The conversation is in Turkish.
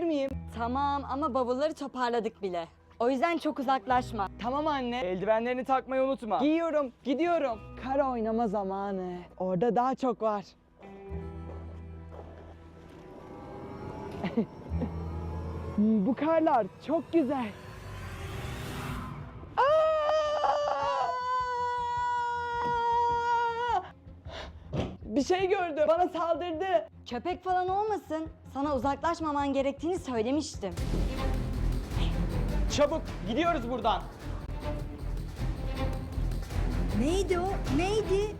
miyim? Tamam ama bavulları toparladık bile. O yüzden çok uzaklaşma. Tamam anne. Eldivenlerini takmayı unutma. Giyiyorum, gidiyorum. Kar oynama zamanı. Orada daha çok var. Bu karlar çok güzel. Bir şey gördüm. Bana saldırdı. Köpek falan olmasın. Sana uzaklaşmaman gerektiğini söylemiştim. Çabuk gidiyoruz buradan. Neydi o? Neydi?